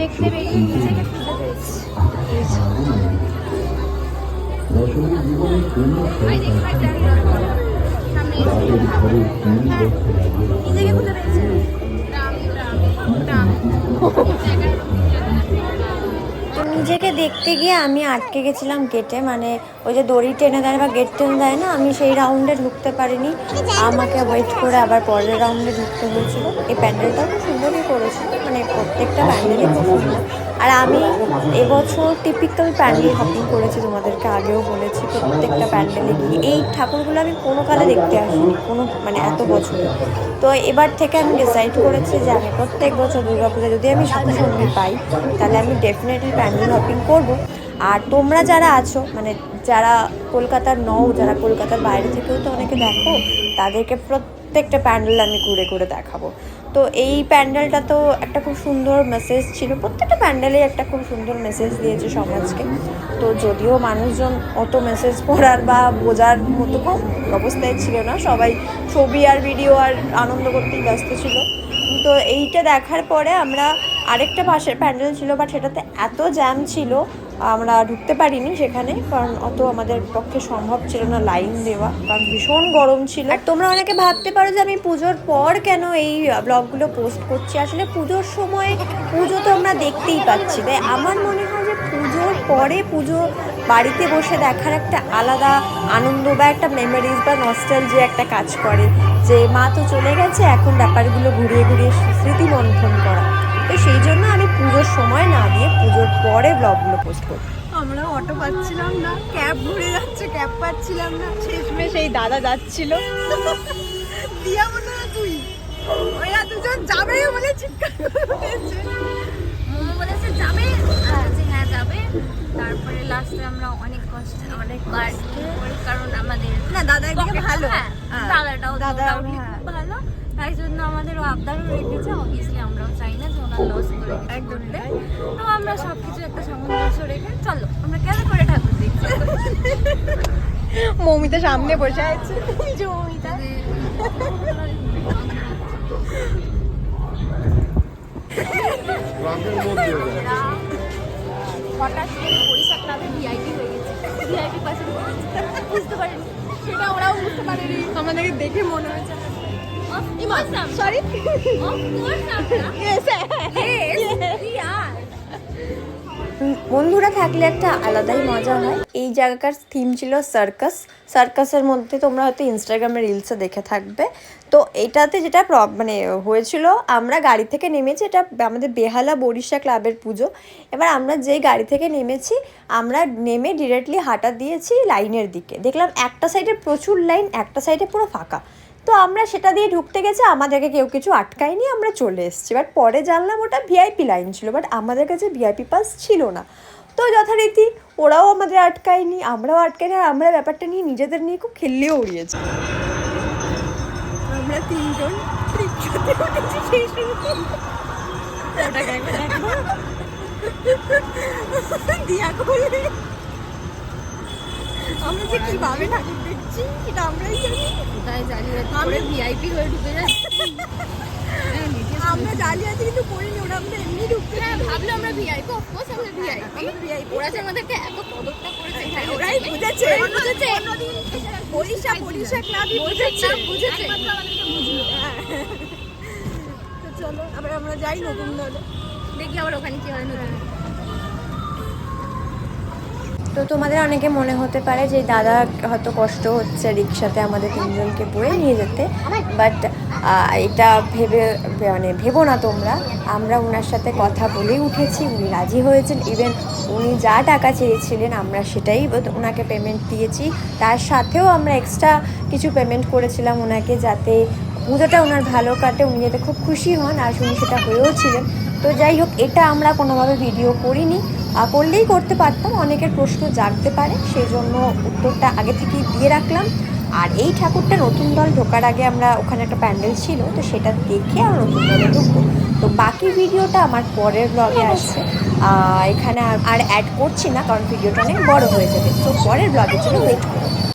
দেখতে নিজেকে খুঁজে পেয়েছি নিজেকে খুঁজে পেয়েছি নিজেকে দেখতে গিয়ে আমি আটকে গেছিলাম গেটে মানে ওই যে দড়ি টেনে দেয় বা গেট টেনে দেয় না আমি সেই রাউন্ডে ঢুকতে পারিনি। আমাকে ওয়েট করে আবার পরের রাউন্ডে ঢুকতে হয়েছিল। এই প্যান্ডেলটাও খুব করেছিল মানে প্রত্যেকটা প্যান্ডেলই খুব সুন্দর আর আমি এবছর টিপিক্যাল প্যান্ডেল হপিং করেছি, তোমাদেরকে আগেও বলেছি, প্রত্যেকটা প্যান্ডেলে গিয়ে। এই ঠাকুরগুলো আমি কোনো কালে দেখতে আসিনি, কোনো মানে এত বছর। তো এবার থেকে আমি ডিসাইড করেছি যে আমি প্রত্যেক বছর দুর্গাপূজা, যদি আমি সাথে সঙ্গী পাই, তাহলে আমি ডেফিনেটলি প্যান্ডেল হপিং করব। আর তোমরা যারা আছো মানে যারা কলকাতার নও, যারা কলকাতার বাইরে থেকেও তো অনেকে দেখো, তাদেরকে প্রত্যেকটা প্যান্ডেল আমি ঘুরে ঘুরে দেখাবো। তো এই প্যান্ডেলটা তো একটা খুব সুন্দর মেসেজ ছিল। প্রত্যেকটা প্যান্ডেলে একটা খুব সুন্দর মেসেজ দিয়েছে সমাজকে। তো যদিও মানুষজন অত মেসেজ পড়ার বা বোঝার মতো কম অবস্থায় ছিল না। সবাই ছবি আর ভিডিও আর আনন্দ করতেই ব্যস্ত ছিল। তো এইটা দেখার পরে আমরা আরেকটা পাশের প্যান্ডেল ছিল বাট সেটাতে এত জ্যাম ছিল আমরা ঢুকতে পারিনি সেখানে, কারণ অত আমাদের পক্ষে সম্ভব ছিল না লাইন দেওয়া, কারণ ভীষণ গরম ছিল। আর তোমরা অনেকে ভাবতে পারো যে আমি পুজোর পর কেন এই ব্লগগুলো পোস্ট করছি। আসলে পুজোর সময় পুজো তো আমরা দেখতেই পাচ্ছি। তাই আমার মনে হয় যে পুজোর পরে পুজো বাড়িতে বসে দেখার একটা আলাদা আনন্দ বা একটা মেমোরিজ বা নস্টাল যে একটা কাজ করে। যে মা তো চলে গেছে, এখন ব্যাপারগুলো ঘুরিয়ে ঘুরিয়ে স্মৃতি মন্থন করা। তো সেই জন্য আমি পুজোর সময় না দিয়ে পুজোর পরে ব্লগগুলো পোস্ট করি। আমরা অটো পাচ্ছিলাম না ক্যাব ঘুরে যাচ্ছে ক্যাব পাচ্ছিলাম না। শেষমেশ এই দাদা যাচ্ছিল। দিয়া মনে হয় তুই? ওরা দুজন যাবে? বলে চিৎকার করে উঠেছে। মোমো বলেছে যাবে? বলছে হ্যাঁ যাবে। তারপরে লাস্টে আমরা অনেক কষ্ট অনেক বার কারণ আমাদের না দাদা একদিকে ভালো। হ্যাঁ, হ্যাঁ, দাদাটাও দাদা দাদাও হ্যাঁ। ভালো। তাই জন্য আমাদের আবদারও রেখেছে। অবভিয়াসলি আমরাও চাই না আমরা একটা সামঞ্জস্য রেখে চলো আমরা কেন করে ঠাকুর দেখছি? মৌমিতা সামনে বসে আছে। যে মৌমিতা। হঠাৎ করে ক্লাবে ভিআইপি হয়ে গেছে। ভিআইপি পাশে বুঝতে পারিনি। সেটা ওরাও বুঝতে পারেনি। আমাদেরকে দেখে মনে হয়েছে। Of course আমরা- sorry of course। Yes, we are. বন্ধুরা থাকলে একটা আলাদাই মজা হয়। এই জায়গাকার থিম ছিল সার্কাস সার্কাসের মধ্যে তোমরা হয়তো ইনস্টাগ্রামে রিলসে দেখে থাকবে। তো এটাতে যেটা প্রব- মানে হয়েছিল আমরা গাড়ি থেকে নেমেছি এটা আমাদের বেহালা বরিশা ক্লাবের পুজো। এবার আমরা যেই গাড়ি থেকে নেমেছি আমরা নেমে ডিরেক্টলি হাঁটা দিয়েছি লাইনের দিকে। দেখলাম একটা সাইডে প্রচুর লাইন একটা সাইডে পুরো ফাঁকা। তো আমরা সেটা দিয়ে ঢুকতে গেছে, আমাদেরকে কেউ কিছু আটকায়নি, আমরা চলে এসেছি। বাট পরে জানলাম ওটা ভিআইপি লাইন ছিল বাট আমাদের কাছে ভিআইপি পাস ছিল না। তো যথারীতি ওরাও আমাদের আটকায়নি, আমরাও আটকাইনি আর আমরা ব্যাপারটা নিয়ে নিজেদের নিয়ে খুব খেললেও উড়িয়েছি। আমরা তিনজন আমরা যে কীভাবে ঠাকুর এটা আমরাই জানি। কোথায় জালিয়াতি আমি- করে ভিআইপি হয়ে ঢুকে যাচ্ছি? আমরা জালিয়াতি কিন্তু করিনি ওরা আমরা এমনি ঢুকতে হ্যাঁ ভাবলো আমরা ভিআইপি অফকোর্স আমরা ভিআইপি আমরা VIP ওরা যে আমাদেরকে এত পদকটা করেছে হ্যাঁ, ওরাই বুঝেছে। বুঝেছে। পরিষা পরিষা ক্লাবই বুঝেছে। বুঝেছে। বুঝেছে তো চলো আবার আমরা যাই নতুন দলে। দেখি আবার ওখানে কি হয় নতুন। তো তোমাদের অনেকে মনে হতে পারে যে দাদা হয়তো কষ্ট হচ্ছে রিক্সাতে আমাদের তিনজনকে বয়ে নিয়ে যেতে বাট এটা ভেবে মানে ভেবো না তোমরা। আমরা ওনার সাথে কথা বলেই উঠেছি, উনি রাজি হয়েছেন। ইভেন উনি যা টাকা চেয়েছিলেন, আমরা সেটাই ওনাকে পেমেন্ট দিয়েছি। তার সাথেও আমরা এক্সট্রা কিছু পেমেন্ট করেছিলাম ওনাকে যাতে পুজোটা ওনার ভালো কাটে, উনি যাতে খুব খুশি হন, আর উনি সেটা হয়েও ছিলেন। তো যাই হোক, এটা আমরা কোনোভাবে ভিডিও করিনি। করলেই করতে পারতাম অনেকের প্রশ্ন জাগতে পারে সেই জন্য উত্তরটা আগে থেকেই দিয়ে রাখলাম। আর এই ঠাকুরটা নতুন দল ঢোকার আগে আমরা ওখানে একটা প্যান্ডেল ছিল তো সেটা দেখে আমরা নতুন দলে ঢুকবো। তো বাকি ভিডিওটা আমার পরের ব্লগে আসছে এখানে আর- অ্যাড করছি না কারণ ভিডিওটা অনেক বড় হয়ে যাবে। তো পরের ব্লগের জন্য ওয়েট করো।